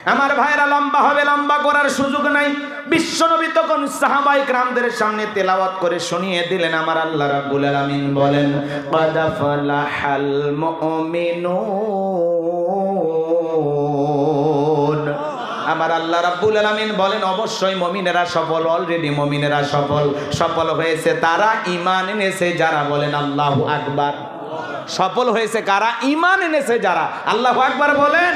আমার ভাইরা লম্বা হবে, লম্বা করার সুযোগ নাই। বিশ্বনবী তখন সাহাবাই গ্রামদের সামনে তেলাওয়াত করে শুনিয়ে দিলেন, আমার আল্লাহ রাব্বুল আলামিন বলেন কাদাফালাহাল মুমিনুন। আমার আল্লাহ রাব্বুল আলামিন বলেন, অবশ্যই মমিনেরা সফল অলরেডি মমিনেরা সফল সফল হয়েছে। তারা ঈমান এনেছে যারা বলেন, আল্লাহু আকবার। সফল হয়েছে কারা? ঈমান এনেছে যারা। আল্লাহু আকবার বলেন।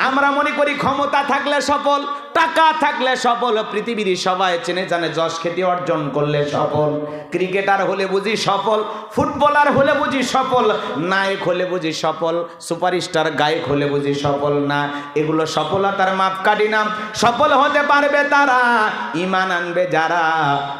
আমরা মনে করি ক্ষমতা থাকলে সফল টাকা থাকলে সফল, পৃথিবীর সবাই চেনে জানে যশ খ্যাতি অর্জন করলে সফল। ক্রিকেটার হলে বুঝি সফল, ফুটবলার হলে বুঝি সফল, নায়ক হলে বুঝি সফল, সুপারস্টার, গায়ক হলে বুঝি সফল না। এগুলো সফলতার মাপকাঠি নাম। সফল হতে পারবে তারা ইমান আনবে যারা।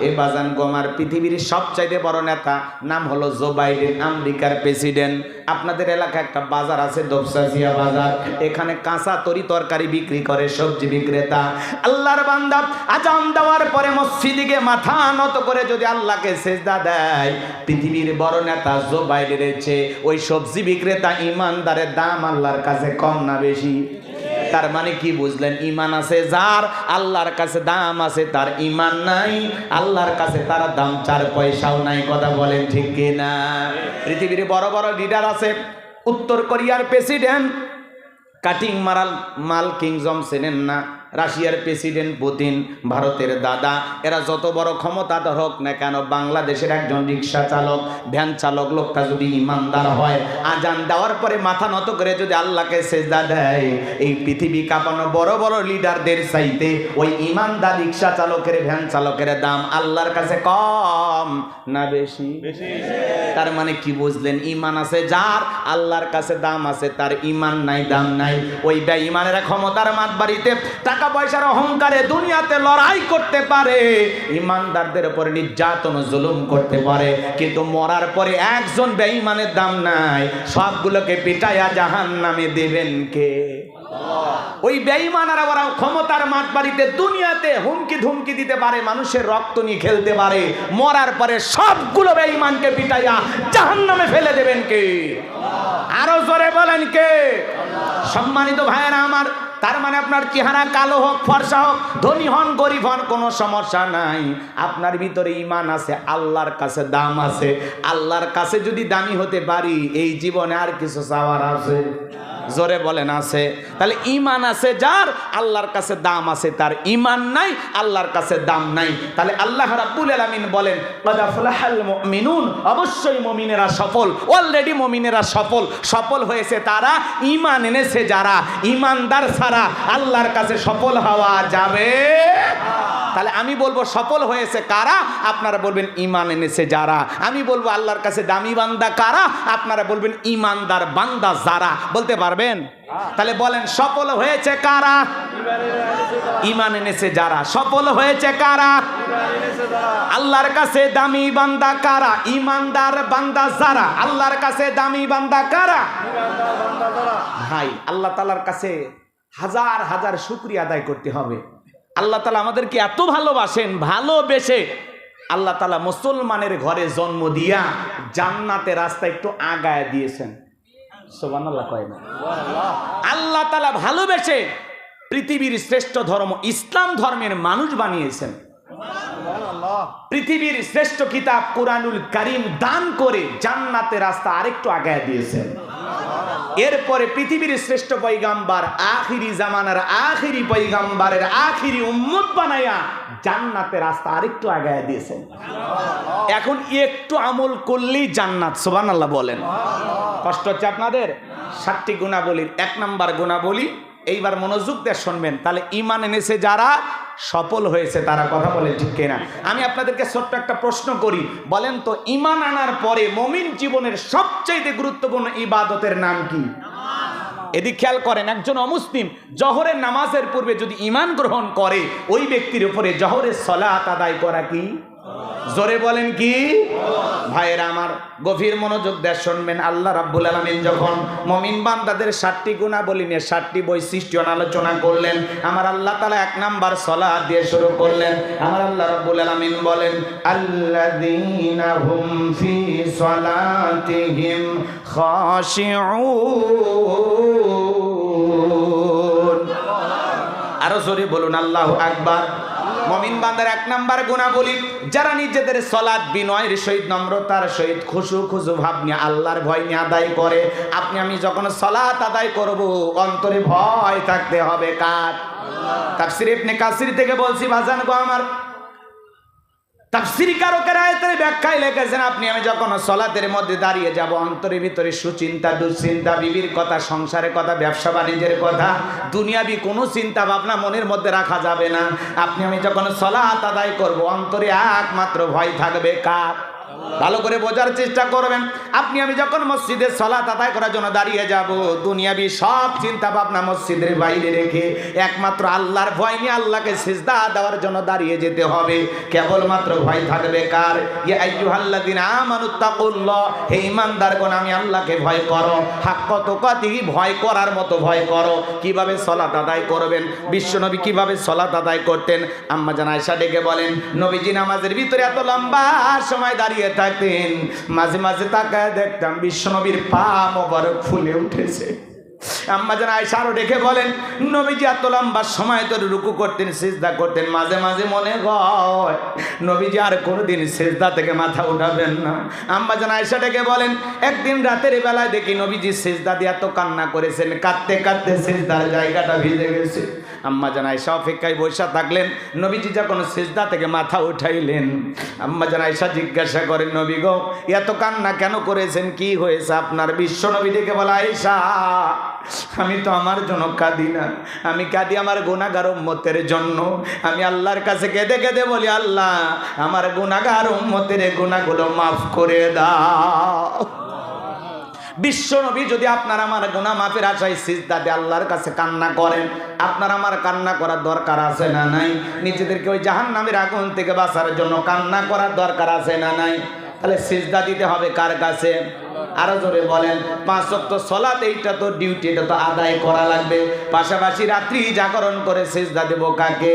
এ বাজান গোমার পৃথিবীর সবচাইতে বড় নেতা, নাম হলো জো বাইডেন, আমেরিকার প্রেসিডেন্ট। আপনাদের এলাকায় একটা বাজার আছে দোপসাসিয়া বাজার। এখানে কাঁচা তরি তরকারি বিক্রি করে, সবজি বিক্রেতা। আল্লাহর বান্দা আজান দেওয়ার পরে মসজিদিকে মাথা নত করে যদি আল্লাহকে সেজদা দেয়, পৃথিবীর বড় নেতা জো বাইডেনের চেয়ে ওই সবজি বিক্রেতা ইমানদারের দাম আল্লাহর কাছে কম না বেশি? তার মানে কি বুঝলেন? ইমান আছে যার, আল্লাহর কাছে দাম আছে তার ইমান নাই, আল্লাহর কাছে তার দাম চার পয়সাও নাই, কথা বলেন ঠিক কিনা? পৃথিবীর বড় বড় লিডার আছে, উত্তর কোরিয়ার প্রেসিডেন্ট কাটিং মারাল মাল কিংজম চেনেন না? রাশিয়ার প্রেসিডেন্ট পুতিন ভারতের দাদা। এরা যত বড় ক্ষমতাধর হোক না কেন বাংলাদেশের একজন রিক্সা চালক ভ্যান চালক লোকটা যদি ইমানদার হয় আজান দেওয়ার পরে মাথা নত করে যদি আল্লাহকে সেজদা দেয় এই পৃথিবী কাঁপানো বড় বড় লিডারদের চাইতে ওই ইমানদার রিক্সা চালকের ভ্যান চালকের দাম আল্লাহর কাছে কম না বেশি? তার মানে কি বুঝলেন? ইমান আছে যার আল্লাহর কাছে দাম আছে তার ইমান নাই দাম নাই। ওই ইমানের ক্ষমতার মাত বাড়িতে টাকা পয়সার অহংকারে দুনিয়াতে লড়াই করতে পারে, ইমানদারদের উপরে নির্যাতন জুলুম করতে পারে, কিন্তু মরার পরে একজন বেঈমানের দাম নাই, সবগুলোকে পিটাইয়া জাহান নামে দেবেন কে? ওই বেঈমানারা ওরা ক্ষমতার মাঠ বাড়িতে দুনিয়াতে হুমকি ধুমকি দিতে পারে, মানুষের রক্ত নিয়ে খেলতে পারে, মরার পরে সবগুলো বেঈমানকে পিটাইয়া জাহান নামে ফেলে দেবেন কে? আরও জোরে বলেন কে? সম্মানিত ভাইয়েরা, আমার তার মানে আপনার চেহারা কালো হোক, ফর্সা হোক, ধনী হন, গরিব হন, কোনো সমস্যা নাই। আপনার ভিতরে ইমান আছে, আল্লাহর কাছে দাম আছে। আল্লাহর কাছে যদি দামি হতে পারি, এই জীবনে আর কিছু চাওয়ার আছে। জোরে বলেন আছে। তাহলে ইমান আছে যার, আল্লাহর কাছে দাম আছে তার। ইমান নাই, আল্লাহর কাছে দাম নাই। তাহলে আল্লাহ রাব্বুল আলামিন বলেন মুমিনুন অবশ্যই মুমিনেরা সফল অলরেডি মুমিনেরা সফল। সফল হয়েছে তারা ইমান এনেছে যারা। ইমানদার ছাড়া আল্লাহর কাছে সফল হওয়া যাবে তাহলে আমি বলব, সফল হয়েছে কারা? আপনারা বলবেন ইমান এনেছে যারা। আমি বলব, আল্লাহর কাছে দামি বান্দা কারা? আপনারা বলবেন ইমানদার বান্দা যারা। বলতে পারবেন তাহলে বলেন, সফল হয়েছে কারা? ইমান এনেছে যারা? সফল হয়েছে কারা? আল্লাহর কাছে দামি বান্দা কারা? ইমানদার বান্দা যারা? আল্লাহর কাছে দামি বান্দা কারা? ভাই, আল্লাহ তালার কাছে হাজার হাজার শুক্রিয়া আদায় করতে হবে। আল্লাহ তালা আমাদেরকে এত ভালোবাসেন, ভালোবেসে আল্লাহ তালা মুসলমানের ঘরে জন্ম দিয়া জান্নাতে রাস্তা একটু আগায় দিয়েছেন। সোবান আল্লাহ কয় না। আল্লাহ তালা ভালোবেসে পৃথিবীর শ্রেষ্ঠ ধর্ম ইসলাম ধর্মের মানুষ বানিয়েছেন। পৃথিবীর শ্রেষ্ঠ কিতাব কোরআনুল করিম দান করে জান্নাতে রাস্তা আরেকটু আগায় দিয়েছেন। এরপরে পৃথিবীর শ্রেষ্ঠ পৈগাম্বার আখিরি জামানার আখিরি পৈগাম্বারের আখিরি উম্মত বানাইয়া জান্নাতে রাস্তা আরেকটু আগায় দিয়েছেন। এখন একটু আমল করলেই জান্নাত সোবান আল্লাহ বলেন। কষ্ট হচ্ছে আপনাদের? সাতটি গুণাবলীর এক নাম্বার গুণাবলী এইবার মনোযোগ দিয়ে শুনবেন। তাহলে ইমান এনেছে যারা? সফল হয়েছে, তারা কথা বলে ঠিক কিনা? আমি আপনাদেরকে ছোট্ট একটা প্রশ্ন করি। বলেন তো ইমান আনার পরে মমিন জীবনের সবচাইতে গুরুত্বপূর্ণ ইবাদতের নাম কি? এদিক খেয়াল করেন, একজন অমুসলিম জহরের নামাজের পূর্বে যদি ইমান গ্রহণ করে, ওই ব্যক্তির উপরে জহরের সলাত আদায় করা কি? জোরে বলেন কি? ভাইয়েরা আমার গভীর মনোযোগ দিয়ে শুনবেন। আল্লাহ রাব্বুল আলামিন যখন মমিন বান্দাদের ষাটটি গুণা বলি নিয়ে ষাটটি বৈশিষ্ট্য আলোচনা করলেন, আমার আল্লাহ তালা এক নাম্বার সলা দিয়ে শুরু করলেন। আমার আল্লাহ রাব্বুল আলামিন বলেন খাশিউন। আরও জোরে বলুন, আল্লাহ আকবার। মমিন বান্দার এক নাম্বার গুণাবলী, যারা নিজেদের সলাদ বিনয়ের সহিত নম্রতার সহিত খুশু খুশু ভাব নিয়ে আল্লাহর ভয় নিয়ে আদায় করে, আপনি আমি যখন সলাত আদায় করব, অন্তরে ভয় থাকতে হবে কার? তাফসির ইবনে কাসির থেকে বলছি ভাজান গো আমার তাফসির কারকের আয়াতের ব্যাখ্যায় লিখেছেন, আপনি, আমি যখন সলাতের মধ্যে দাঁড়িয়ে যাব, অন্তরের ভিতরে সুচিন্তা, দুশ্চিন্তা, বিবির কথা, সংসারের কথা, ব্যবসা, বাণিজ্যের কথা, দুনিয়াবি কোনো চিন্তা ভাবনা মনের মধ্যে রাখা যাবে না। আপনি, আমি যখন সলাত আদায় করব, অন্তরে একমাত্র ভয় থাকবে কার? ভালো করে বোঝার চেষ্টা করবেন। আপনি আমি যখন মসজিদে সলাত আদায় করার জন্য দাঁড়িয়ে যাব, দুনিয়াবি সব চিন্তা ভাবনা মসজিদের বাইরে রেখে একমাত্র আল্লাহর ভয় নিয়ে আল্লাহকে সিজদা দেওয়ার জন্য দাঁড়িয়ে যেতে হবে। কেবলমাত্র ভয় থাকবে কার? ইয়া আইয়ুহাল্লাযিনা আমানুত্তাকুল্লাহ হে ঈমানদারগণ, আমি আল্লাহকে ভয় করো। হাক্ক তুকাতি, ভয় করার মতো ভয় করো। কীভাবে সলাত আদায় করবেন? বিশ্বনবী কীভাবে সলাত আদায় করতেন? আম্মা জান আয়েশা ডেকে বলেন, নবীজি নামাজের ভিতরে এত লম্বা সময় দাঁড়িয়ে থাকতেন। মাঝে মাঝে তাকায় দেখতাম বিশ্বনবীর পা মোবারক ফুলে উঠেছে। আম্মা যেন আয়সা আরও ডেকে বলেন, নবীজি এত লম্বা সময় ধরে রুকু করতেন, সেজদা করতেন, মাঝে মাঝে মনে হয় নবীজি আর কোনোদিন সেজদা থেকে মাথা উঠাবেন না। আম্মা যেন আয়সা ডেকে বলেন, একদিন রাতের বেলায় দেখি নবীজি সেজদা দিয়ে এত কান্না করেছেন, কাঁদতে কাঁদতে সেজদার জায়গাটা ভিজে গেছে। আম্মা আয়সা অপেক্ষায় বসে থাকলেন। নবীজি যখন সেজদা থেকে মাথা উঠাইলেন, আম্মা আয়সা জিজ্ঞাসা করেন, নবী গো, এত কান্না কেন করেছেন? কি হয়েছে আপনার? বিশ্ব নবী ডেকে বলা আয়সা আমি তো আমার জন্য কাঁদি না। আমি কাঁদি আমার গুণাগার উম্মতের জন্য। আমি আল্লাহর কাছে কেঁদে কেঁদে বলি, আল্লাহ, আমার গুণাগার উম্মতের গুণাগুলো মাফ করে দাও। বিশ্ব নবী যদি আপনার আমার গুণা মাফের আশায় সিজদাতে আল্লাহর কাছে কান্না করেন, আপনার আমার কান্না করার দরকার আছে না নাই? নিজেদেরকে ওই জাহান নামের আগুন থেকে বাঁচার জন্য কান্না করার দরকার আছে না নাই? তাহলে সিজদা দিতে হবে কার কাছে? আরও জোরে বলেন, পাঁচ সপ্ত সলাত এইটা তো ডিউটি এটা তো আদায় করা লাগবে। পাশাপাশি রাত্রি জাগরণ করে সেজদা দেব কাকে?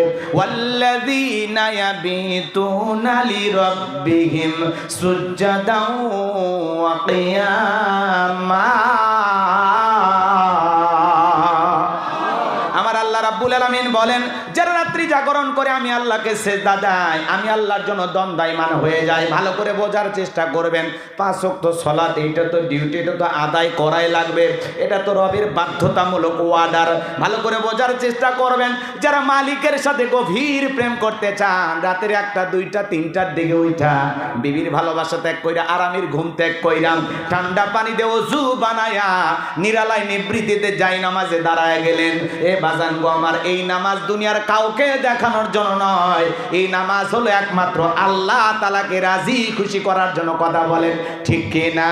আমার আল্লাহ রাব্বুল আলামিন বলেন যারা রাত্রি জাগরণ করে আমি আল্লাহকে সেজদা দেয় আমি আল্লাহর জন্য দন্দায়মান হয়ে যায় ভালো করে বোঝার চেষ্টা করবেন। পাঁচ ওয়াক্ত সলাত এটা তো ডিউটি এটা তো আদায় করাই লাগবে। এটা তো রবের বাধ্যতামূলক ওয়ার্ডার ভালো করে বোঝার চেষ্টা করবেন। যারা মালিকের সাথে গভীর প্রেম করতে চান, রাতের একটা, দুইটা, তিনটার দিকে উঠা, বিবির ভালোবাসা ত্যাগ কইরা, আরামের ঘুম ত্যাগ কইরাম, ঠান্ডা পানি দিয়ে অজু বানায়া, নিরালায় নিবৃত্তিতে যাই, নামাজে দাঁড়ায় গেলেন, এ বাজান গো আমার, এই নামাজ দুনিয়ার কাউকে দেখানোর জন্য নয়। এই নামাজ হলো একমাত্র আল্লাহ তালাকে রাজি, খুশি করার জন্য কথা বলেন। ঠিক না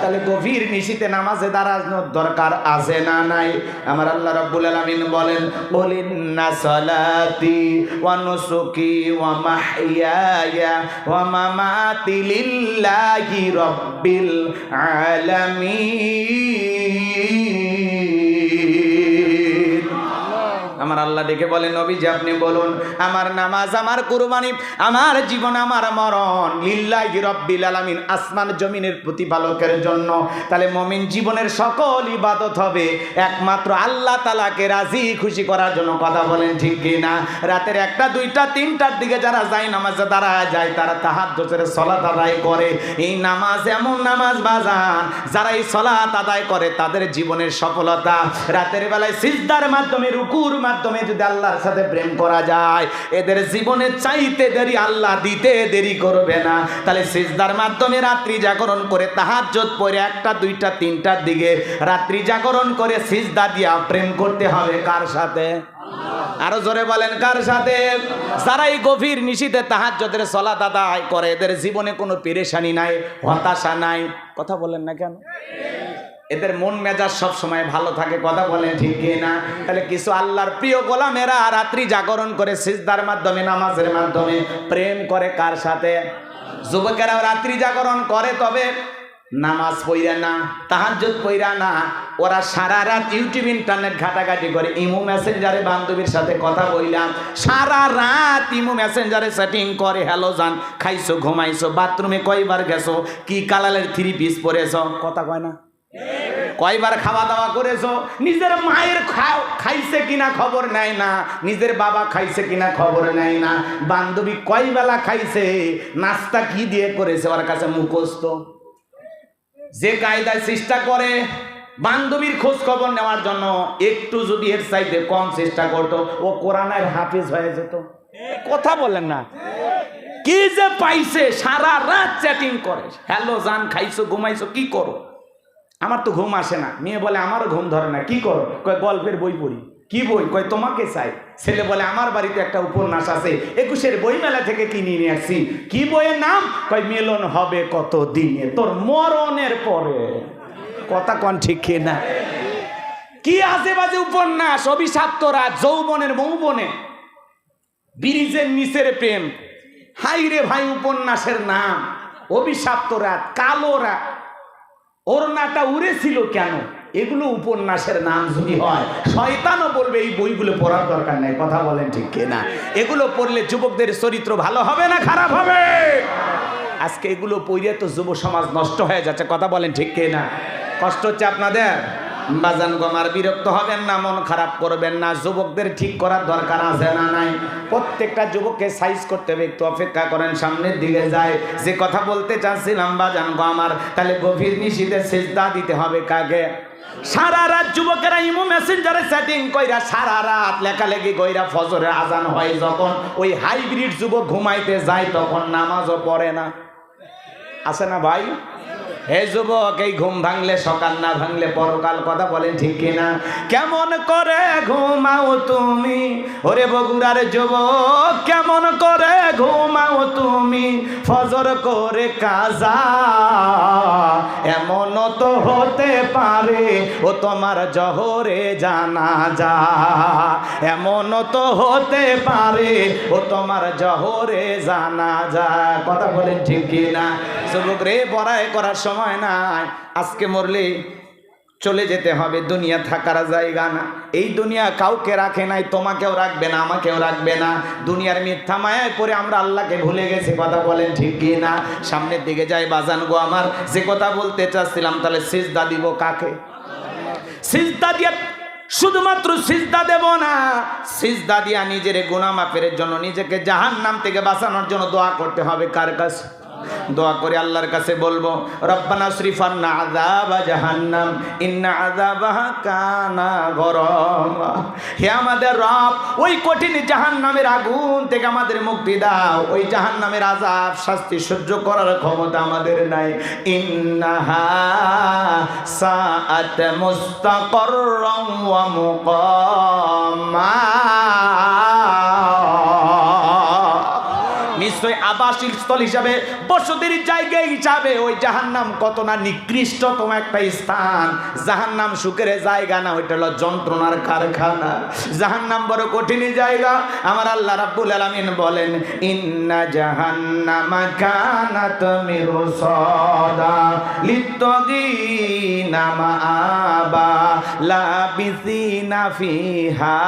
তাহলে গভীর নিশিতে নামাজে দাঁড়ানোর দরকার আছে না নাই? আমার আল্লাহ রাব্বুল আলামিন বলেন বলিন না সালাতি ওয়া নুসুকি ওয়া মামাতি লিল্লাহি রাব্বিল আলামিন। আল্লাহ ডেকে বলেন যে আপনি বলুন, আমার নামাজ, আমার কুরবানি, আমার জীবন, আমার মরণ, লিল্লাহি রব্বিল আলামিন, আসমান জমিনের প্রতিপালকের জন্য। তাহলে মমিন জীবনের সকল ইবাদত হবে। একমাত্র আল্লাহ তালাকে রাজি, খুশি করার জন্য কথা বলেন, ঠিক কি না? রাতের একটা, দুইটা, তিনটার দিকে যারা যায় নামাজে দাঁড়ায় যায়, তারা তাহাজ্জুদের সলাত আদায় করে। এই নামাজ এমন নামাজ বাজান, যারা এই সলাত আদায় করে, তাদের জীবনের সফলতা। রাতের বেলায় সিজদার মাধ্যমে, রুকুর মাধ্যমে যদি আল্লাহর সাথে প্রেম করা যায়, এদের জীবনে চাইতে দেরি আল্লাহ দিতে দেরি করবে না। তাহলে সিজদার মাধ্যমে রাত্রি জাগরণ করে তাহাজ্জত পরে একটা, দুইটা, তিনটার দিকে রাত্রি জাগরণ করে সিজদা দিয়া প্রেম করতে হবে কার সাথে? আরও জোরে বলেন, কার সাথে? যারা এই গভীর নিশিতে তাহাজ্জতের সলাত আদায় করে, এদের জীবনে কোনো পেরেশানি নাই, হতাশা নাই। কথা বলেন না কেন? এদের মন মেজাজ সব সময় ভালো থাকে, কথা বলেন ঠিক না তাহলে কিছু আল্লাহর প্রিয় গোলামেরা রাত্রি জাগরণ করে সিজদার মাধ্যমে, নামাজের মাধ্যমে প্রেম করে কার সাথে? যুবকেরা রাত্রি জাগরণ করে, তবে নামাজ পইরা না, তাহাজ্জুদ পইরা না। ওরা সারা রাত ইউটিউব, ইন্টারনেট ঘাটাঘাটি করে ইমো মেসেঞ্জারে বান্ধবীর সাথে কথা বললাম সারা রাত ইমো মেসেঞ্জারে সেটিং করে, হ্যালো জান, খাইছো, ঘুমাইছো, বাথরুমে কয়বার গেছো, কি কালারের থ্রি পিস পরেছো? কথা কয় না। কয়বার খাওয়া দাওয়া করেছ? নিজের মায়ের খাও, খাইছে কিনা খবর নেয় না, নিজের বাবা খাইছে কিনা খবর নেয় না, বান্ধবী কয় বেলা খাইছে, নাস্তা কি দিয়ে করেছে ওর কাছে মুখস্থ? যে কায়দায় চেষ্টা করে, বান্ধবীর খোঁজ খবর নেওয়ার জন্য একটু যদি এর সাইডে কম চেষ্টা করতো, ও কোরআনের হাফিজ হয়ে যেত। কথা বলেন না? কি যে পাইছে, সারা রাত চ্যাটিং করে। হ্যালো, জান, খাইছো, ঘুমাইছো, কি করো? আমার তো ঘুম আসে না। মেয়ে বলে, আমারও ঘুম ধরে না, কি করো? কয়, গল্পের বই পড়ি। কি বই? কয়, তোমাকে চাই। ছেলে বলে, আমার বাড়িতে একটা উপন্যাস আছে, একুশের বই মেলা থেকে কিনে নিয়ে আসছি। কি বইয়ের নাম? কয়, মিলন হবে কত দিনে তোর মরণের পরে। কথা কন ঠিক না কি আজে বাজে উপন্যাস? অভিশাপ্তরা যৌবনের মৌবনে। ব্রিজের নিচের প্রেম। হাই রে ভাই, উপন্যাসের নাম। অভিশাপ্ত রাত কালো রাত। ওরনাটা উড়েছিল কেন? এগুলো উপন্যাসের নাম যদি হয়, শয়তানও বলবে, এই বইগুলো পড়ার দরকার নেই। কথা বলেন ঠিক না এগুলো পড়লে যুবকদের চরিত্র ভালো হবে না খারাপ হবে? আজকে এগুলো পড়িয়ে তো যুব সমাজ নষ্ট হয়ে যাচ্ছে, কথা বলেন ঠিক না কষ্ট হচ্ছে আপনাদের? বাজান গমার বিরক্ত হবেন না, মন খারাপ করবেন না, যুবকদের ঠিক করার দরকার আছে না নাই? প্রত্যেকটা যুবককে সাইজ করতে হবে, একটু অপেক্ষা করেন, সামনের দিকে যায়। যে কথা বলতে চাচ্ছিলাম, বাজান গো আমার তাহলে গভীর নিশীতে সেজদা দিতে হবে কাকে? সারা রাত যুবকেরা ইমো মেসেঞ্জারে সেটিং কইরা সারা রাত লেখালেখি কইরা ফজরের আজান হয়, যখন ওই হাইব্রিড যুবক ঘুমাইতে যায়, তখন নামাজও পড়ে না। আছে না ভাই? হে যুবক, এই ঘুম ভাঙলে সকাল, না ভাঙলে পরকাল কথা বলেন ঠিক কিনা কেমন করে ঘুমাও তুমি? ওরে বগুড়ার যুবক, কেমন করে ঘুমাও তুমি? ফজর করে কাজা এমন তো হতে পারে, ও তোমার জহরে জানা যা এমন তো হতে পারে, ও তোমার জহরে জানা যা কথা বলেন ঠিক কিনা যুবক রে, বড়াই করার সময় নাই আজকে মরলে চলে যেতে হবে, দুনিয়া থাকার জায়গা না। এই দুনিয়া কাউকে রাখে নাই, তোমাকেও রাখবে না, আমাকেও রাখবে না। দুনিয়ার মিথ্যা মায়ায় পরে আমরা আল্লাহকে ভুলে গেছি, কথা বলেন ঠিক কি না? সামনের দিকে যাই, বাজান গো আমার, যে কথা বলতে চাচ্ছিলাম তাহলে সিজদা দিব কাকে? সিজদা দিয়ে শুধুমাত্র সিজদা দেব না, সিজদা দিয়া নিজের গুনাহ মাফের জন্য নিজেকে জাহান্নাম থেকে বাঁচানোর জন্য দোয়া করতে হবে কার কাছে? দোয়া করে আল্লাহর কাছে বলব, রব্বানা শরীফান্না আযাবা জাহান্নাম, ইন্না আযাবাহা কানা গরম। হে আমাদের রব, ওই কঠিন জাহান্নামের আগুন থেকে আমাদের মুক্তি দাও। ওই জাহান্নামের আযাব শাস্তি সহ্য করার ক্ষমতা আমাদের নাই। ইন্নাহা সাআত মুস্তাকাররাম ওয়া মুকাম্মা। নিশ্চয় আবাসিক স্থল হিসাবে বসতির জায়গা হিসাবে ওই জাহান্নাম কত না নিকৃষ্টতম একটা স্থান। জাহান্নাম সুখের জায়গা না, ওইটা হলো যন্ত্রণার কারখানা। জাহান্নাম বড় কঠিন জায়গা। আমার আল্লাহ রাব্বুল আলামিন বলেন, ইন্না জাহান্নামা কানাত মিরসাদা লিত্তাগিনা মাআবা লাবিসিনা ফিহা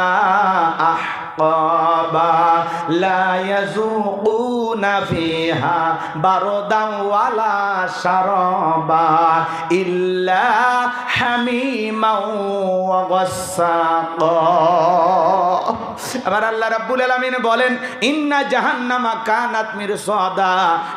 আহ عقابا لا يذوقون فيها بردا ولا شرابا إلا حميما وغساقا. আবার আল্লাহ রাব্বুল আলামিন বলেন, ইন্না জাহান্নামা কানাত মিরসাদা।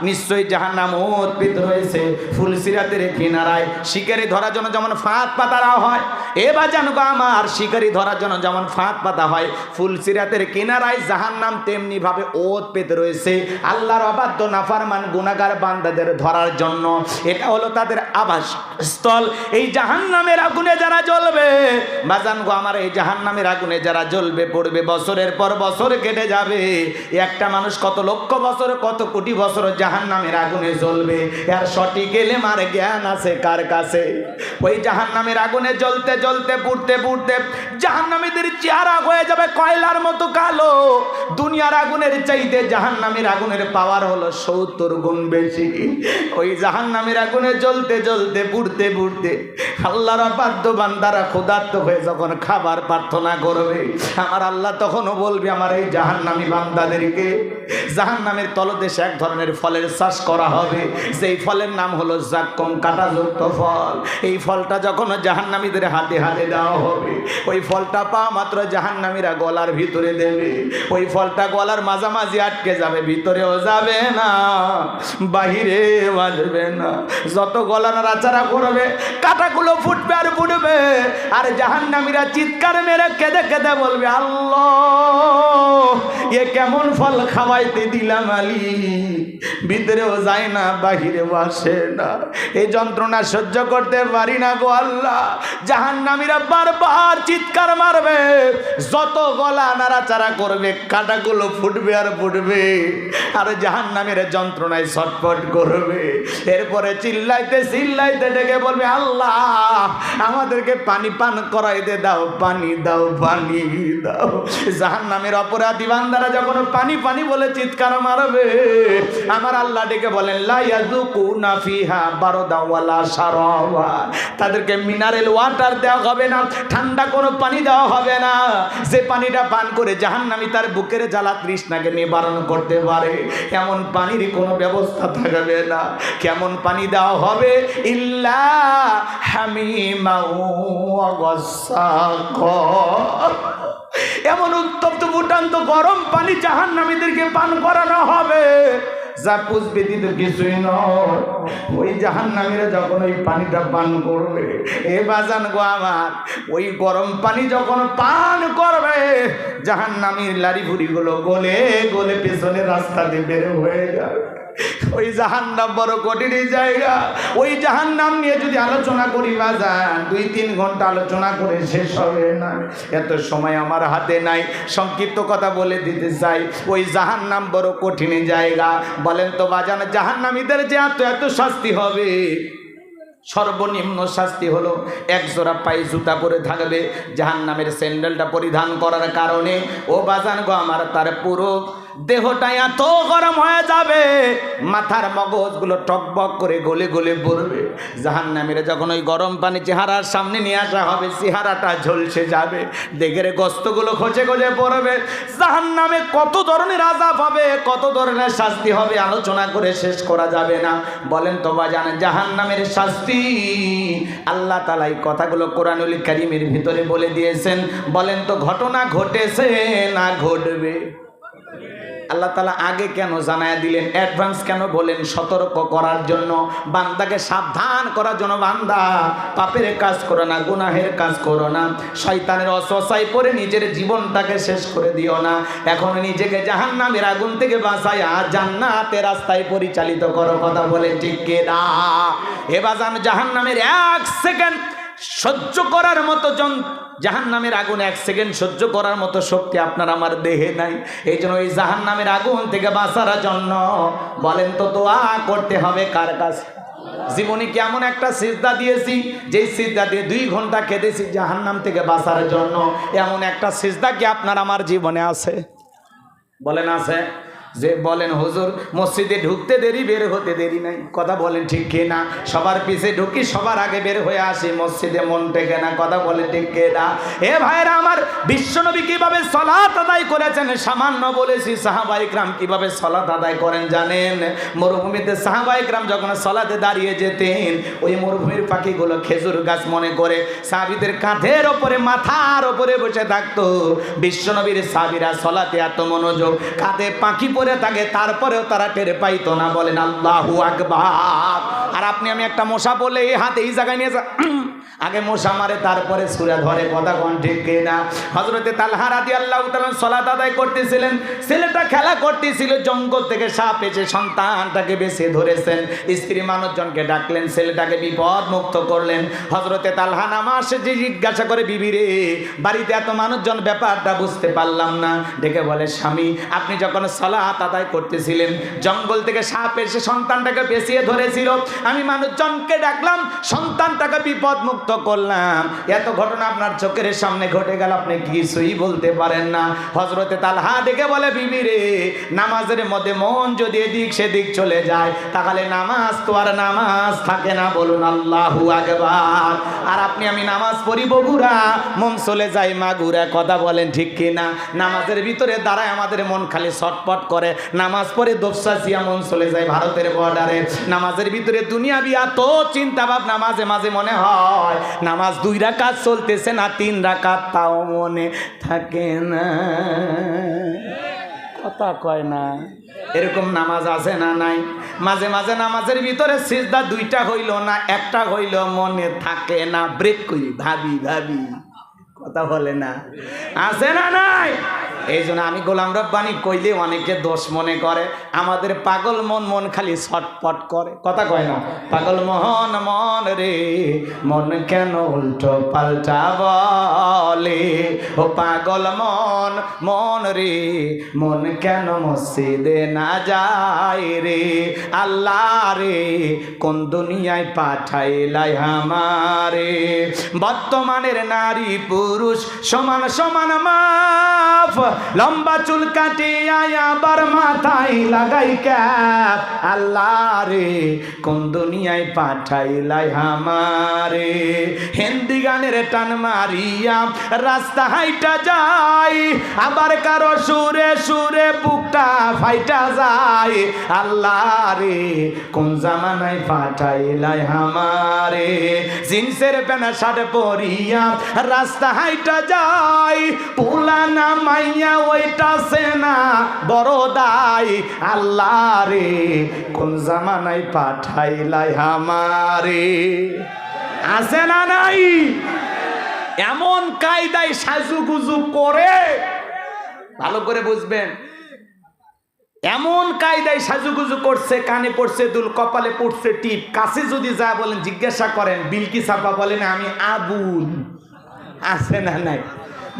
নিশ্চয়ই জাহান্নাম উদ্ভিদ রয়েছে ফুলসিরাতের কিনারায়। শিকারি ধরার জন্য যেমন ফাঁদ পাতারা হয় এবার জানো গো আমার, শিকারি ধরার জন্য যেমন ফাঁদ পাতা হয় ফুলসিরাতের কিনারায় জাহান্নাম তেমনি ভাবে ওত পেতে রয়েছে। আল্লাহর অবাধ্য নাফারমান গুনাগার বান্দাদের ধরার জন্য। এটা হলো তাদের আবাস স্থল এই জাহান্নামের আগুনে যারা জ্বলবে, বাজান গো আমার, এই জাহান্নামের আগুনে যারা জ্বলবে, পড়বে বছরের পর বছর কেটে যাবে। একটা মানুষ কত লক্ষ বছর, কত কোটি বছর জাহান্নামের আগুনে জ্বলবে? এর সঠিক এলে মার জ্ঞান আছে কার কাছে? ওই জাহান্নামের আগুনে জ্বলতে জ্বলতে, পুড়তে পুড়তে জাহান্নামীদের চেহারা হয়ে যাবে কয়লার মতো কালো। দুনিয়ার আগুনের চাইতে জাহান্নামীর আগুনের পাওয়ার হলো সত্তর গুণ বেশি। ওই জাহান্নামীর আগুনে জ্বলতে জ্বলতে, পুড়তে পুড়তে আল্লাহর বাদ্য বান্দারা ক্ষুধার্ত হয়ে যখন খাবার প্রার্থনা করবে, আমার আল্লাহ তখনও বলবে আমার এই জাহান্নামী বান্দাদেরকে? জাহান্নামের তলদেশে এক ধরনের ফলের চাষ করা হবে। সেই ফলের নাম হলো জাক্কম কাঁটাযুক্ত ফল। এই ফলটা যখন জাহান্নামীদের হাতে হাতে দেওয়া হবে, ওই ফলটা পাওয়া মাত্র জাহান্নামীরা গলার ভিতরে দেবে। ওই ফলটা গলার মাঝামাঝি আটকে যাবে, ভিতরেও যাবে না বাহিরে বাজবে না। যত গলা নাড়াচাড়া করবে, কাটাগুলো ফুটবে আর ফুটবে। আর জাহান্নামীরা চিৎকার মেরে কেঁদে কেঁদে বলবে, আল্লাহ এ কেমন ফল খাওয়াইতে দিলাম আলী? ভিতরেও যায় না, বাহিরেও আসে না। এই যন্ত্রণা সহ্য করতে পারি না গো আল্লাহ। জাহান্নামীরা বারবার চিৎকার মারবে। যত গলা নাড়াচাড়া করবে, কাটাগুলো ফুটবে আর ফুটবে। আর জাহান্নামীরা যন্ত্রণায় ছটফট করবে। এরপরে চিল্লাইতে চিল্লাইতে ডেকে বলবে, আল্লাহ, আমাদেরকে পানি পান করাইতে দাও, পানি দাও পানি দাও। জাহান্নামের অপরাধী বান্দারা যখন পানি পানি বলে চিৎকার মারবে, আমার আল্লাহ ডেকে বলেন লাইয়াজুকু নাফিহা বারদা ওয়ালা সারাওয়া তাদেরকে মিনারেল ওয়াটার দেওয়া হবে না, ঠান্ডা কোনো পানি দেওয়া হবে না। যে পানিটা পান করে জাহান্নামী তার বুকের জ্বালা তৃষ্ণাকে নিবারণ করতে পারে, এমন পানির কোনো ব্যবস্থা থাকবে না। কেমন পানি দেওয়া হবে? ইল্লা এমন উত্তপ্ত ফুটান্ত গরম পানি জাহান নামীদেরকে পান করানো হবে। যা পুষবে দিত কিছুই নয় ওই জাহান নামীরা যখন ওই পানিটা পান করবে, এ বাজান গো আমার, ওই গরম পানি যখন পান করবে জাহান নামীর লারি ভুড়িগুলো গলে গলে পেছনে রাস্তা দিয়ে বের হয়ে যাবে। ওই জাহান্নাম বড় কঠিন জায়গা। ওই জাহান্নাম নিয়ে যদি আলোচনা করি বাজান, দুই তিন ঘণ্টা আলোচনা করে শেষ হবে না। এত সময় আমার হাতে নাই। সংক্ষিপ্ত কথা বলে দিতে চাই। ওই জাহান্নাম বড় কঠিন জায়গা। বলেন তো বাজান, জাহান্নামীদের যে এত এত শাস্তি হবে? সর্বনিম্ন শাস্তি হলো এক জোড়া পায়ে জুতা পরে থাকবে। জাহান নামের স্যান্ডেলটা পরিধান করার কারণে। ও বাজান গো, আমার তার পুরো দেহটা এত গরম হয়ে যাবে, মাথার মগজগুলো টকবক করে গলে গলে পড়বে। জাহান নামের যখন ওই গরম পানি চেহারার সামনে নিয়ে আসা হবে, চেহারাটা ঝলসে যাবে দেখে গস্তগুলো খোঁজে গলে পড়বে। জাহান নামে কত ধরনের আজাব হবে, কত ধরনের শাস্তি হবে, আলোচনা করে শেষ করা যাবে না। বলেন তো বা জানেন জাহান নামের শাস্তি? আল্লাহ তালা এই কথাগুলো কোরআনুল কারিমের ভিতরে বলে দিয়েছেন। বলেন তো ঘটনা ঘটেছে না ঘটবে? আল্লাহ তালা আগে কেন জানায় দিলেন অ্যাডভান্স কেন বলেন সতর্ক করার জন্য? বান্দাকে সাবধান করার জন্য বান্দা, পাপের কাজ করো না, গুনাহের কাজ করো না, শয়তানের অসসাই পরে নিজের জীবনটাকে শেষ করে দিও না। এখন নিজেকে জাহান নামের আগুন থেকে বাঁচায় আর জান্নাতে রাস্তায় পরিচালিত করো, কথা বলে ঠিক কে না এবার জাহান নামের এক সেকেন্ড সহ্য করার মতো জন জাহান নামের আগুন এক সেকেন্ড সহ্য করার মতো শক্তি আপনার আমার দেহে নাই। এই জন্য ওই জাহান নামের আগুন থেকে বাঁচার জন্য বলেন তো দোয়া করতে হবে কার কাছে? জীবনে কেমন একটা সিজদা দিয়েছি, যেই সিজদা দিয়ে দুই ঘণ্টা কেঁদেছি জাহান নাম থেকে বাঁচার জন্য? এমন একটা সিজদা কি আপনার আমার জীবনে আছে? বলেন, আছে। যে বলেন, হুজুর, মসজিদে ঢুকতে দেরি, বের হতে দেরি নাই। কথা বলেন, ঠিক কে না সবার পিছে ঢুকি, সবার আগে বের হয়ে আসি, মসজিদে মন টেকে না কথা বলে ঠিক কে না এ ভাইরা আমার, বিশ্বনবী কীভাবে সলাত আদায় করেছেন? সামান্য বলেছি সাহাবাইকরাম কীভাবে সলাত আদায় করেন জানেন? মরুভূমিতে সাহাবাইকরাম যখন সলাতে দাঁড়িয়ে যেতেন, ওই মরুভূমির পাখিগুলো খেজুর গাছ মনে করে সাহাবিদের কাঁধের ওপরে, মাথার ওপরে বসে থাকতো। বিশ্বনবীর সাহাবিরা সলাতে এত মনোযোগ, কাঁধে পাখি পরে থাকে, তারপরেও তারা টের পাইতো না। বলেন, আল্লাহু আকবার। আর আপনি, আমি একটা মশা বলে এই হাতে এই জায়গায় নিয়ে আগে মশা মারে, তারপরে সুরা ধরে, কথা কোন ঠিক না হজরতে তালহা রাদি আল্লাহ তালান সলাত আদায় করতেছিলেন। ছেলেটা খেলা করতেছিল, জঙ্গল থেকে সাপ এসে সন্তানটাকে বেছে ধরেছেন। স্ত্রী মানুষজনকে ডাকলেন, ছেলেটাকে বিপদ মুক্ত করলেন। হজরতে তালহা নামাজ যে জিজ্ঞাসা করে বিবিরে বাড়িতে এত মানুষজন, ব্যাপারটা বুঝতে পারলাম না। ডেকে বলে, স্বামী, আপনি যখন সলাত আদায় করতেছিলেন। জঙ্গল থেকে সাপ এসে সন্তানটাকে বেঁচিয়ে ধরেছিল। আমি মানুষজনকে ডাকলাম, সন্তানটাকে বিপদ মুক্ত করলাম। এত ঘটনা আপনার চোখের সামনে ঘটে গেল, আপনি কিছুই বলতে পারেন না। হজরতে তালহা দেখে বলে, বিবি রে, নামাজের মধ্যে মন যদি এদিক সেদিক চলে যায়, তাহলে নামাজ তো আর নামাজ থাকে না। বলুন, আল্লাহু আকবার। আর আপনি, আমি নামাজ পড়ি বগুড়া, মন চলে যায় মাগুরা। কথা বলেন ঠিক কিনা? নামাজের ভিতরে দাঁড়ায় আমাদের মন খালি ছটপট করে। নামাজ পড়ে দোপসাসিয়া মন চলে যায় ভারতের বর্ডারে নামাজের ভিতরে দুনিয়া বিয়া তো চিন্তা ভাবনা মাঝে মাঝে মনে হয়, নামাজ দুই রাকাত চলতেছে না, তিন রাকাত তাও মনে থাকে না। কথা কয় না। এরকম নামাজ আছে না নাই? মাঝে মাঝে নামাজের ভিতরে সিজদা দুইটা হইল না, একটা হইল মনে থাকে না, ব্রেক করি, ভাবি ভাবি। কথা বলে না। আছে না নাই? এই জন্য আমি গোলাম রব্বানি কইলে অনেকে দোষ মনে করে, আমাদের পাগল মন মন খালি ছটপট করে। কথা কয় না? পাগল মন মন রে, মন কেন উল্টো পাল্টা বলে? ও পাগল মন মন রে, মন কেন মসজিদে না যায় রে? আল্লাহ রে, কোন দুনিয়ায় পাঠাইলাই আমারে? বর্তমানের নারী পুরুষ সমান সমান মাফ লম্বা চুল কাটে আবার মাথায় লাগাই ক্যাপ। আল্লাহ রে, কোন দুনিয়ায় পাঠাইলাই আমারে। হিন্দি গানের টান মারিয়া রাস্তা হাইটা যায় আবার কারও সুরে সুরে বুকটা ফাইটা যায়। আল্লাহ রে, কোন জামানায় পাঠাইলাই আমারে। জিন্সের প্যান্ট, শার্ট পরিয়া রাস্তা হাইটা যায়, পুলানা মাইয়া ওইটা সেনা বড় দায় আল্লাহ রে, কোন জামানায় পাঠাইলাই আমারে? আছে না নাই? এমন কায়দায় সাজুগুজু করে, ভালো করে বুঝবেন, এমন কায়দায় সাজুগুজু করছে, কানে পড়ছে, দুল কপালে পড়ছে টিপ। কাছে যদি যা বলেন, জিজ্ঞাসা করেন বিলকি সাপা বলেন? আমি আবুল। আছে না নাই?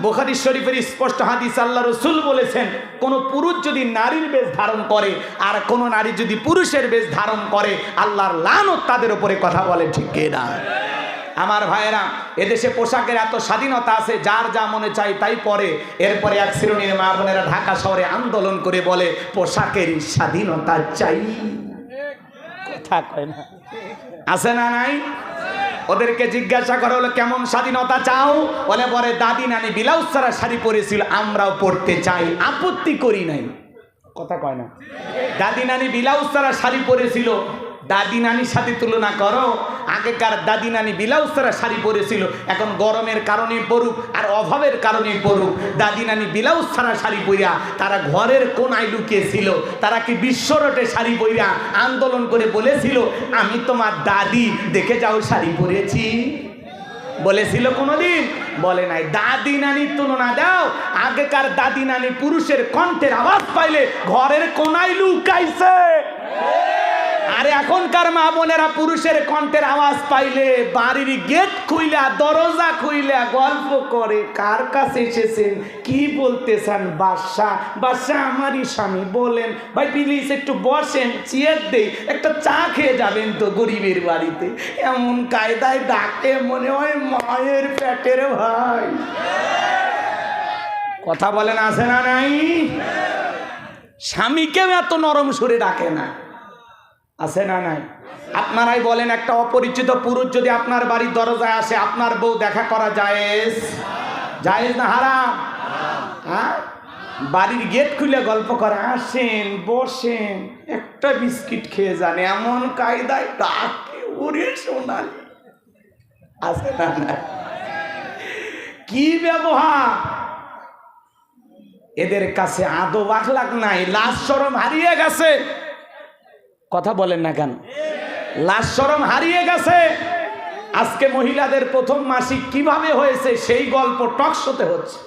বোখারি শরীফের স্পষ্ট হাদিস আল্লাহ রসুল বলেছেন, কোন পুরুষ যদি নারীর বেশ ধারণ করে আর কোন নারী যদি পুরুষের বেশ ধারণ করে, আল্লাহর লানত তাদের উপরে কথা বলে, ঠিক না? আমার ভাইয়েরা, এদেশে পোশাকের এত স্বাধীনতা আছে, যার যা মনে চাই তাই পরে। এরপরে এক শ্রেণির মা বোনেরা ঢাকা শহরে আন্দোলন করে বলে পোশাকের স্বাধীনতা চাই। কথা কয় না। আছে না নাই? ওদেরকে জিজ্ঞাসা করা হলো কেমন স্বাধীনতা চাও? বলে পরে দাদি নানি ব্লাউজ ছাড়া শাড়ি পরেছিল, আমরাও পড়তে চাই। আপত্তি করি নাই। কথা কয় না। দাদি নানি ব্লাউজ ছাড়া শাড়ি পরেছিল দাদি নানির সাথে তুলনা করো। আগেকার দাদি নানি ব্লাউজ ছাড়া শাড়ি পরেছিল, এখন গরমের কারণে পড়ুক আর অভাবের কারণে পড়ুক দাদি নানি ব্লাউজ ছাড়া শাড়ি পরিয়া তারা ঘরের কোনায় লুকিয়েছিল, তারা কি বিশ্ব রোটে শাড়ি পরিয়া আন্দোলন করে বলেছিল, আমি তোমার দাদি, দেখে যাও শাড়ি পরেছি। বলেছিল কোনোদিন? বলে নাই। দাদি নানির তুলনা দাও। আগেকার দাদি নানি পুরুষের কণ্ঠের আওয়াজ পাইলে ঘরের কোনায় লুকাইছে। আর এখনকার মা বোনেরা পুরুষের কণ্ঠের আওয়াজ পাইলে বাড়ির গেট খুইলা, দরজা খুইলা, গল্প করে। কার কাছে এসেছেন? কি বলতেছেন? বাদশা বাদশা আমারই স্বামী, বলেন, ভাই প্লিজ একটু বসেন, চেয়ার দেই, একটা চা খেয়ে যাবেন তো গরিবের বাড়িতে। এমন কায়দায় ডাকে মনে হয় মায়ের পেটের ভাই। কথা বলেন আছে না নাই? স্বামীকেও এত নরম সুরে ডাকে না। আছে না নাই? আপনারাই বলেন একটা অপরিচিত পুরুষ যদি আপনার বাড়ির দরজায় আসে, আপনার বউ দেখা করা জায়েজ? জায়েজ না হারাম? হ্যাঁ? বাড়ির গেট খুলে গল্প করে, আসেন, বসেন, একটা বিস্কিট খেয়ে যান, এমন কায়দায় ডাকে উড়ে শোনালি আছে না না কি ব্যবহার? এদের কাছে আদব আখলাক নাই, লাশ সরম হারিয়ে গেছে। কথা বলেন না কেন? লাশ সরম হারিয়ে গেছে। আজকে মহিলাদের প্রথম মাসিক কীভাবে হয়েছে সেই গল্প টকশোতে হচ্ছে।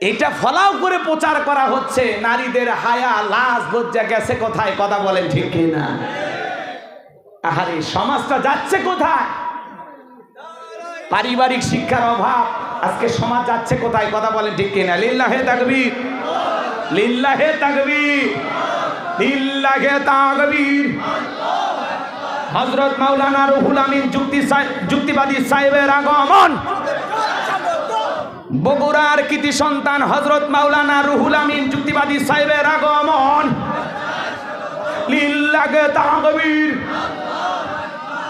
এটা ফলাও করে প্রচার করা হচ্ছে, নারীদের হায়া, লাশ, লজ্জা গেছে কোথায়, কথা বলেন ঠিক কিনা? আহারে, সমাজটা যাচ্ছে কোথায়? পারিবারিক শিক্ষার অভাব, আজকে সমাজ যাচ্ছে কোথায়, কথা বলেন ঠিক কিনা? লিল্লাহে তাকবীর। লিল্লাহে তাকবীর। লিল্লাহে তাকবীর হজরত মাওলানা রুহুল আমিন যুক্তি যুক্তিবাদী সাহেবের আগমন। বগুড়ার কৃতি সন্তান হজরত মাওলানা রুহুল আমিন যুক্তিবাদী সাহেবের আগমন। লিল্লাগে তাকবীর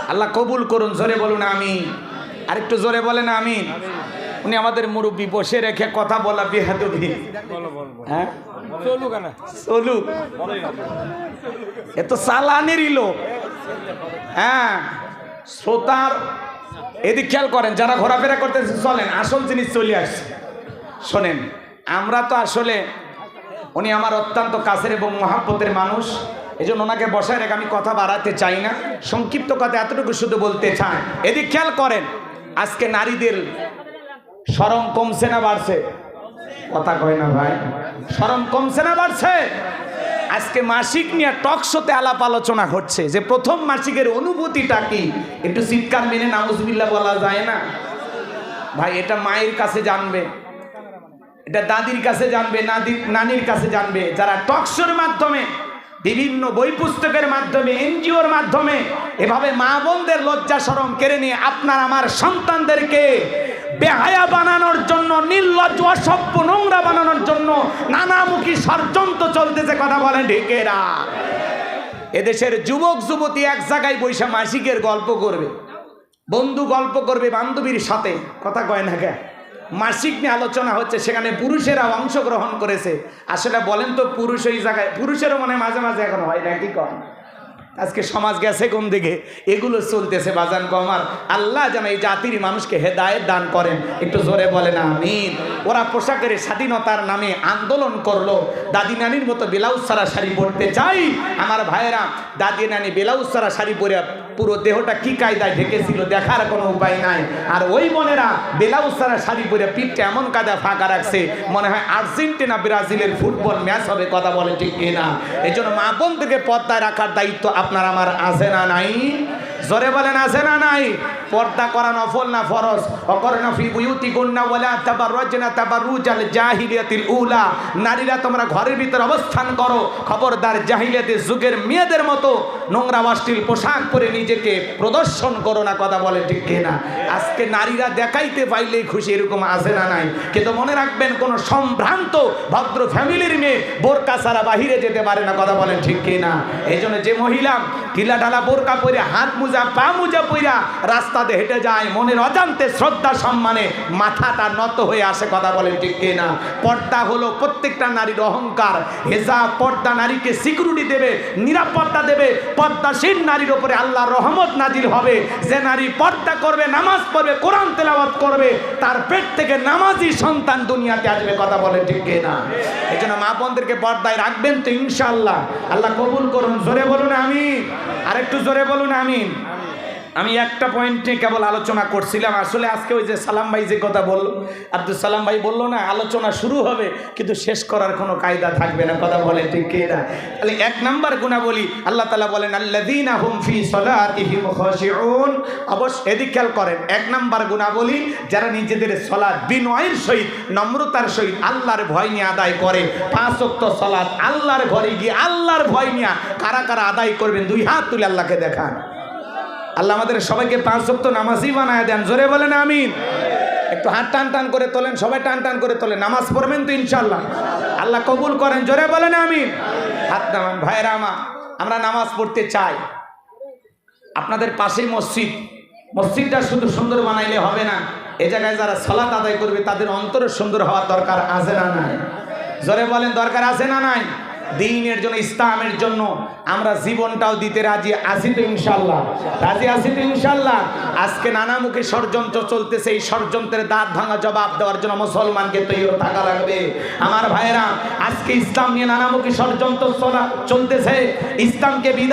আল্লাহ কবুল করুন জোরে বলুন আমি আরেকটু জোরে বলেন আমি উনি আমাদের মুরব্বী বসে রেখে কথা বলা বেহাদবি হ্যাঁ? এ তো লোক। হ্যাঁ শ্রোতার, এদিক খেয়াল করেন, যারা ঘোরাফেরা করতেছে, চলেন, আসল জিনিস চলে আসছে। শোনেন, আমরা তো আসলে উনি আমার অত্যন্ত কাছের এবং মহাব্বতের মানুষ এই জন্য ওনাকে বসায় রেখে আমি কথা বাড়াতে চাই না। সংক্ষিপ্ত কথা এতটুকু শুধু বলতে চাই। এদিক খেয়াল করেন, আজকে নারীদের সরম কমছে না বাড়ছে। কথা কয় না ভাই? সরম কমছে না বাড়ছে? আজকে মাসিক নিয়ে টক শোতে আলাপ আলোচনা হচ্ছে। যে প্রথম মাসিকের অনুভূতিটা কি? একটু চিৎকার মেনে নাউজবিল্লা বলা যায় না? ভাই, এটা মায়ের কাছে জানবে। এটা দাদির কাছে জানবে নাদির নানির কাছে জানবে। যারা টকশোর মাধ্যমে, বিভিন্ন বই পুস্তকের মাধ্যমে, এনজিওর মাধ্যমে, এভাবে মা বোনদের লজ্জা সরম কেড়ে নিয়ে আপনার, আমার সন্তানদেরকে বেহায়া বানানোর জন্য, নির্লজ্জ, অসভ্য, নোংরা বানানোর জন্য নানামুখী ষড়যন্ত্র চলতেছে, কথা বলেন ঢেকেরা এদেশের যুবক, যুবতী এক জায়গায় বৈশা মাসিকের গল্প করবে। বন্ধু গল্প করবে বান্ধবীর সাথে, কথা কয় না কে মাসিক নিয়ে আলোচনা হচ্ছে, সেখানে পুরুষেরা অংশগ্রহণ করেছে। আসলে বলেন তো, পুরুষ ওই জায়গায়, পুরুষেরও মনে মাঝে মাঝে এখন হয় না, কি কম আজকে সমাজ গেছে কোন দিকে? এগুলো চলতেছে বাজান কমার আল্লাহ যেন এই জাতির মানুষকে হেদায়ত দান করেন। একটু জোরে বলে না আমিন। ওরা পোশাকের স্বাধীনতার নামে আন্দোলন করল। দাদি নানির মতো ব্লাউজ ছাড়া শাড়ি পরতে চাই। আমার ভাইয়েরা, দাদি নানি ব্লাউজ ছাড়া শাড়ি পরে পুরো দেহটা কি কায়দায় ঢেকেছিল দেখার কোনো উপায় নাই। আর ওই বোনেরা বেলাউজ ছাড়া শাড়ি পরে পিঠটা এমন কাদা ফাঁকা রাখছে, মনে হয় আর্জেন্টিনা, ব্রাজিলের ফুটবল ম্যাচ হবে, কথা বলে ঠিক কিনা। এই জন্য মা বোন থেকে পর্দায় রাখার দায়িত্ব আপনার আমার আছে না নাই? জোরে বলেন, আছে না নাই? পর্দা করা নফল না ফরজ? অকরনা ফি বুয়ুতি গুন্না ওয়ালা তাবাররাজনা তাবাররুজাল জাহিলিয়াতিল উলা। নারীরা তোমরা ঘরের ভিতর অবস্থান করো। খবরদার জাহিলিয়াতের যুগের মেয়েদের মতো নোংরা অশ্লীল পোশাক পরে নিজেকে প্রদর্শন করো না, কথা বলে ঠিক কিনা? আজকে নারীরা দেখাইতে পাইলেই খুশি, এরকম আছে না নাই? কিন্তু মনে রাখবেন, কোন সম্ভ্রান্ত ভদ্র ফ্যামিলির মেয়ে বোরকা ছাড়া বাহিরে যেতে পারে না, কথা বলেন ঠিক কিনা? এই জন্য যে মহিলা ঢিলা ঢালা বোরকা পরে হাত মুজা, পা মুজা পইরা রাস্তাতে হেঁটে যায়, মনের অজান্তে শ্রদ্ধা সম্মানে মাথাটা নত হয়ে আসে, কথা বলেন ঠিক না পর্দা হলো প্রত্যেকটা নারীর অহংকার। হেজা পর্দা নারীকে সিকিউরিটি দেবে, নিরাপত্তা দেবে, পর্দাশীল নারীর ওপরে আল্লাহ রহমত নাজিল হবে। যে নারী পর্দা করবে, নামাজ পড়বে, কোরআন তেলাওয়াত করবে, তার পেট থেকে নামাজি সন্তান দুনিয়াতে আসবে, কথা বলে ঠিক না এই জন্য মা বোনদেরকে পর্দায় রাখবেন তো ইনশাআল্লাহ। আল্লাহ কবুল করুন, জোরে বলুন আমি আরেকটু জোরে বলুন আমি আমি একটা পয়েন্টে কেবল আলোচনা করছিলাম। আসলে আজকে ওই যে সালাম ভাই যে কথা বলল, আব্দুল সালাম ভাই বলল না, আলোচনা শুরু হবে, কিন্তু শেষ করার কোনো কায়দা থাকবে না, কথা বলে ঠিক না? তাহলে এক নাম্বার গুণা বলি আল্লাহ তালা বলেন, আল্লাযীনা হুম ফি সলাতিহিম খাশিউন। অবশ্য এদিক খেয়াল করেন, এক নাম্বার গুণা বলি যারা নিজেদের সলাৎ বিনয়ের সহিত, নম্রতার সহিত আল্লাহর ভয় নিয়ে আদায় করে, পাঁচ ওয়াক্ত সলাৎ আল্লাহর ঘরে গিয়ে আল্লাহর ভয় নিয়ে কারা কারা আদায় করবেন, দুই হাত তুলে আল্লাহকে দেখান। আল্লাহ আমাদের সবাইকে পাঁচ সপ্তাহ নামাজই বানায় দেন। জোরে বলেন আমিন। একটু হাত টান টান করে তোলেন, সবাই টান টান করে তোলেন। নামাজ পড়বেন তো ইনশাল্লাহ আল্লাহ কবুল করেন, জোরে বলেন আমিন। হাত নামান ভাইরা আমা আমরা নামাজ পড়তে চাই। আপনাদের পাশেই মসজিদ। মসজিদটা শুধু সুন্দর বানাইলে হবে না। এ জায়গায় যারা সলাত আদায় করবে, তাদের অন্তরের সুন্দর হওয়ার দরকার আছে না নাই? জোরে বলেন, দরকার আছে না নাই? দিনের জন্য, ইসলামের জন্য আমরা জীবনটাও দিতে রাজি আছি তো ইনশাল্লাহ রাজি আছি তো ইনশাল্লাহ আজকে নানামুখী ষড়যন্ত্র চলতেছে, এই ষড়যন্ত্রের দাঁত ভাঙা জবাব দেওয়ার জন্য মুসলমানকে তৈরি থাকা লাগবে। আমার ভাইয়েরা, আজকে ইসলাম নিয়ে নানা মুখে ষড়যন্ত্র চলতেছে, ইসলামকে বিদায়